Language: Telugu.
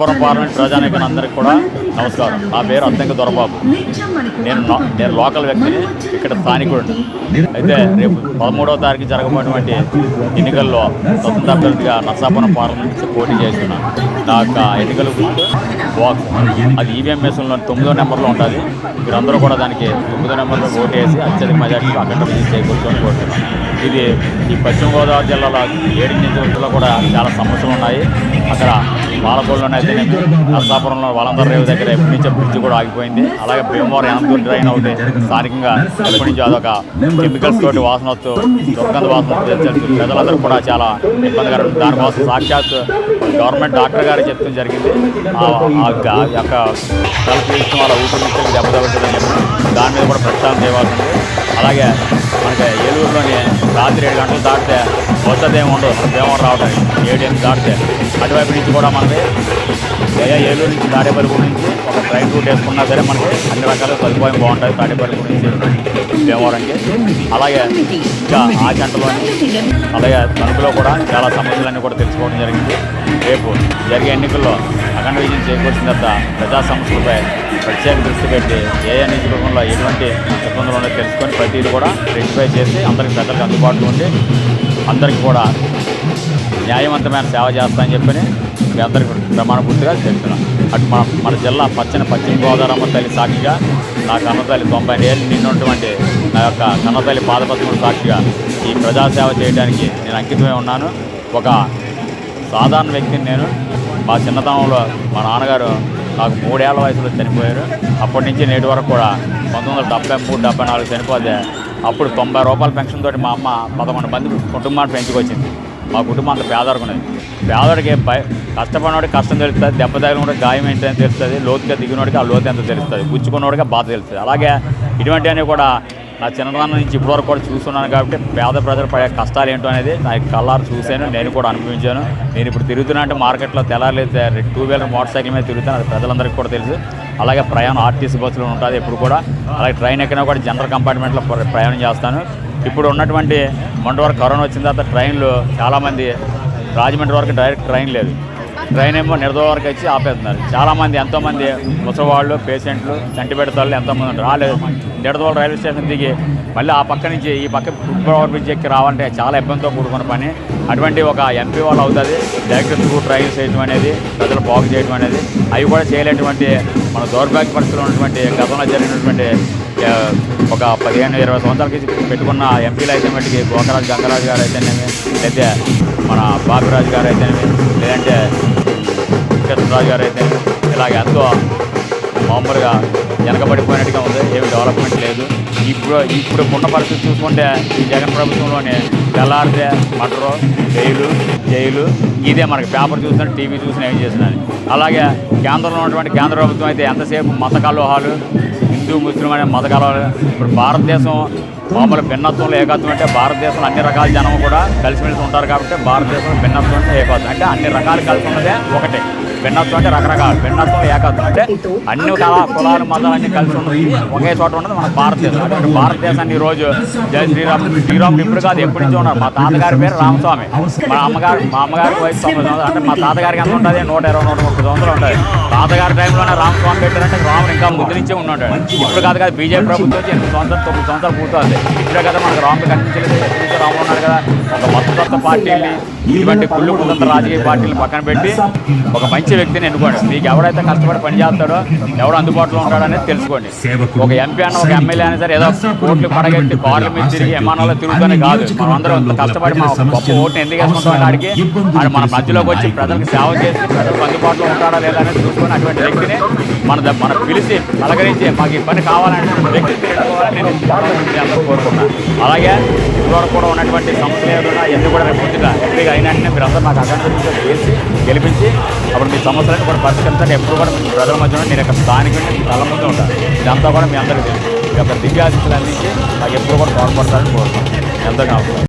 పురం పార్లమెంట్ ప్రజానీకం అందరికి కూడా నమస్కారం. నా పేరు అత్యంక దొరబాబు. నేను నేను లోకల్ వ్యక్తిని ఇక్కడ స్థానికుడిని అయితే రేపు పదమూడవ తారీఖు జరగబోయేటువంటి ఎన్నికల్లో స్వతంత్ర అభ్యర్థిగా నర్సాపురం పార్లమెంట్ నుంచి పోటీ చేస్తున్నాను నా యొక్క ఎన్నికల బాక్స్ అది ఈవీఎం మెషిన్లో తొమ్మిదో నెంబర్లో ఉంటుంది. మీరందరూ కూడా దానికి తొమ్మిదో నెంబర్లో ఓటు వేసి అత్యధిక మెజార్టీలో అక్కడ విజయం కోరుతున్నాను. ఇది ఈ పశ్చిమ గోదావరి జిల్లాలో ఏడు నియోజకవర్గాల్లో కూడా చాలా సమస్యలు ఉన్నాయి. అక్కడ పాలకొల్లోనే అయితేనేమి నరసాపురంలో వాళ్ళందరూ రేవు దగ్గర ఎప్పటి నుంచో బ్రిడ్జ్ కూడా ఆగిపోయింది. అలాగే భీమవరం ఎనందూరు డ్రైన్ అవుతే స్థానికంగా ఎప్పటి నుంచో అదొక కెమికల్స్ తోటి వాసన వస్తూ దుర్గంధ వాసన ప్రజలందరూ కూడా చాలా ఇబ్బందిగా ఉంది దానికోసం సాక్షాత్ గవర్నమెంట్ డాక్టర్ గారు చెప్తూ జరిగింది. యొక్క కలుపు వాళ్ళ ఊపిరితిత్తులకు దెబ్బతగులుతుందని చెప్పి దాని మీద కూడా ప్రక్షాళన చేయవలసింది అలాగే మనకి రాత్రి ఏడు గంటలు దాటితే వద్దదేమి ఉండదు. దేవం రావడానికి. ఏడు ఎనిమిది దాటితే. అటువైపు నుంచి కూడా మనకి ఏలూరు నుంచి తాడేపల్లి నుంచి ఒక ట్రైన్ రూట్ వేసుకున్నా సరే మనకి అన్ని రకాల సదుపాయం బాగుంటుంది తాడేపల్లి నుంచి భీమవరంకి. అలాగే ఇంకా ఆ గంటలోని అలాగే తణుకులో కూడా చాలా సమస్యలన్నీ కూడా తెలుసుకోవడం జరిగింది. రేపు జరిగే ఎన్నికల్లో అఖండ విజయం చేకూర్చిన తర్వాత ప్రజా సమస్యలపై ప్రత్యేక దృష్టి పెట్టి ఏ ఏ నియోజకవర్గంలో ఎటువంటి ఇబ్బందులు ఉన్నాయో తెలుసుకొని ప్రతిదీ కూడా రెక్టిఫై చేసి అందరికి ప్రజలకు అందుబాటులో ఉండి అందరికీ కూడా న్యాయవంతమైన సేవ చేస్తానని చెప్పని మీ అందరికీ ప్రమాణ పూర్తిగా చెప్తున్నాం అటు మన మన జిల్లా పచ్చని పశ్చిమ గోదావరి తల్లి సాక్షిగా నా కన్నతల్లి తొంభై ఏళ్ళు నిన్నటువంటి నా యొక్క కన్నతల్లి పాదపద్మడు సాక్షిగా ఈ ప్రజాసేవ చేయడానికి నేను అంకితమై ఉన్నాను. ఒక సాధారణ వ్యక్తిని నేను మా చిన్నతనంలో మా నాన్నగారు నాకు మూడేళ్ళ వయసులో చనిపోయారు. అప్పటి నుంచి నేటి వరకు కూడా పంతొమ్మిది వందల డెబ్బై మూడు డెబ్బై నాలుగు చనిపోతే అప్పుడు తొంభై రూపాయల పెన్షన్ తోటి మా అమ్మ పదకొండు మంది కుటుంబాన్ని పెంచుకొచ్చింది. మా కుటుంబం అంత పేదరికున్నది పేదవాడికి భయ కష్టపడినోడికి కష్టం తెలుస్తుంది దెబ్బ తగిలినోడికి గాయం ఏంటని తెలుస్తుంది లోతుగా దిగినోడికి ఆ లోతు ఎంత తెలుస్తుంది గుచ్చుకున్నోడికి బాధ తెలుస్తుంది. అలాగే ఇటువంటివన్నీ కూడా నా చిన్నతనం నుంచి ఇప్పటివరకు కూడా చూస్తున్నాను కాబట్టి పేద ప్రజలు పడే కష్టాలు ఏంటో అనేది నా కళ్ళారు చూశాను నేను కూడా అనుభవించాను. నేను ఇప్పుడు తిరుగుతున్నా అంటే మార్కెట్లో తెల్లారైతే టూ వీలర్ మోటార్ సైకిల్ మీద తిరుగుతాను అది ప్రజలందరికీ కూడా తెలుసు. అలాగే ప్రయాణం ఆర్టీసీ బస్సులో ఉంటుంది ఎప్పుడు కూడా. అలాగే ట్రైన్ ఎక్కినా కూడా జనరల్ కంపార్ట్మెంట్లో ప్ర- ప్రయాణం చేస్తాను. ఇప్పుడు ఉన్నటువంటి మొండ వరకు కరోనా వచ్చిన తర్వాత ట్రైన్లు చాలామంది రాజమండ్రి వరకు డైరెక్ట్ ట్రైన్ లేదు. ట్రైన్ ఏమో నిర్దో వరకు వచ్చి ఆపేస్తున్నారు. చాలామంది ఎంతోమంది ముసవాళ్ళు పేషెంట్లు చంటి ఎంతోమంది ఉంటారు రాలేదు. నిడదవోలు రైల్వే స్టేషన్ దిగి మళ్ళీ ఆ పక్క నుంచి ఈ పక్క ఫుట్ ఓవర్ బ్రిడ్జ్ ఎక్కి రావాలంటే చాలా ఇబ్బందితో కూడుకున్న పని. అటువంటి ఒక ఎంపీ వాళ్ళు అవుతుంది. డైరెక్ట్ త్రూ ట్రైన్ చేయడం అనేది ప్రజలు బాగు చేయడం అనేది. అవి కూడా చేయలేటువంటి మన దౌర్భాగ్య పరిస్థితులు ఉన్నటువంటి గతంలో జరిగినటువంటి ఒక పదిహేను ఇరవై సంవత్సరాల క్రితం పెట్టుకున్న ఎంపీలు అయితే మట్టికి గోకరాజు గంగరాజు గారు అయితేనేమి లేకపోతే మన బాబురాజు గారు అయితేనేమి లేదంటే కృష్ణరాజు గారు అయితే ఇలాగ ఎంతో మామూలుగా వెనకబడిపోయినట్టుగా ఉంది. ఏమి డెవలప్మెంట్ లేదు. ఇప్పుడు ఇప్పుడు ఉన్న పరిస్థితి చూసుకుంటే ఈ జగన్ ప్రభుత్వంలోనే తెల్లారితే మటరు జైలు జైలు ఇదే మనకి పేపర్ చూసిన టీవీ చూసిన ఏం చేసినా. అలాగే కేంద్రంలో ఉన్నటువంటి కేంద్ర ప్రభుత్వం అయితే ఎంతసేపు మత కలోహాలు హిందూ ముస్లిం అనే మతకాల ఇప్పుడు భారతదేశం మామూలు భిన్నత్వంలో ఏకత్వం అంటే భారతదేశంలో అన్ని రకాల జనం కూడా కలిసిమెలిసి ఉంటారు కాబట్టి భారతదేశంలో భిన్నత్వం అంటే ఏకత్వం. అంటే అన్ని రకాలు కలిసి ఉన్నదే ఒకటే. భిన్నత్వం అంటే రకరకాలు. భిన్నత్వం ఏకత్వం అంటే అన్ని కళా కులాలు మతాలన్నీ అన్ని కలిసి ఉన్నది ఒకే చోట ఉన్నది మన భారతదేశం. అటువంటి భారతదేశాన్ని ఈరోజు రోజు జై శ్రీరామ్ శ్రీరాముడు ఇప్పుడు కాదు ఎప్పటి నుంచో ఉన్నారు. మా తాతగారి పేరు రామస్వామి. మా అమ్మగారు మా అమ్మగారికి వయసు తొమ్మిది సంవత్సరాలు. అంటే మా తాతగారికి ఎంత ఉంటుంది? నూట ఇరవై నూట ముప్పై సంవత్సరాలు ఉంటుంది తాతగారి టైంలోనే రామస్వామి పెట్టారంటే రాముడు ఇంకా ముందు నుంచే ఉన్నాడు ఇప్పుడు కాదు కదా బీజేపీ ప్రభుత్వం వచ్చి ఎనిమిది సంవత్సరాలు తొమ్మిది సంవత్సరాలు పూర్తవుతుంది. ఇప్పుడే కదా మనకు రాముడు కనిపించలేదు ఎప్పటి నుంచో రాముడు ఉన్నాడు కదా ఒక మొత్తం కొత్త పార్టీలు ఇటువంటి కుళ్ళు కుదంత రాజకీయ పార్టీలు పక్కన పెట్టి ఒక మంచి వ్యక్తిని ఎన్నుకోండి. మీకు ఎవడైతే కష్టపడి పని చేస్తాడో ఎవడు అందుబాటులో ఉంటాడో అనేది తెలుసుకోండి. ఒక ఎంపీ అన్న ఒక ఎమ్మెల్యే అయినా సరే ఏదో కోట్లు పడగెత్తి కార్ల మీద తిరిగి విమానాల్లో తిరుగుతూనే కాదు. మనం అందరం కష్టపడి మా గొప్ప ఓటుని ఎందుకు వేసుకుంటాం ఆడికి ఆడు మన మధ్యలోకి వచ్చి ప్రజలకు సేవ చేసి ప్రజలకు అందుబాటులో ఉంటాడా లేదా అనేది చూసుకొని అటువంటి వ్యక్తిని మన మన పిలిచి పలకరించి మాకు పని కావాలంటే నేను మీ కోరుకుంటున్నాను అలాగే ఇప్పటివరకు కూడా ఉన్నటువంటి సమస్యలు ఏదైనా ఇవన్నీ కూడా రేపు పొద్దుగా ఎంపీగా అయినా మీరు అందరూ నాకు అకాంక్ష చేసి గెలిపించి అప్పుడు మీ సమస్యలను కూడా పరిష్కరించండి ఎప్పుడు కూడా మీ ప్రజల మధ్య నేను ఇక్కడ స్థానికుడిని మీ తల ముందు ఉంటాను. ఇదంతా కూడా మీ అందరికీ తెలుసు. ఈ యొక్క దివ్యాశిస్తులు అందించి నాకు ఎప్పుడు కూడా తోడ్పడతారని కోరుతున్నాను ఎంతో అందరికీ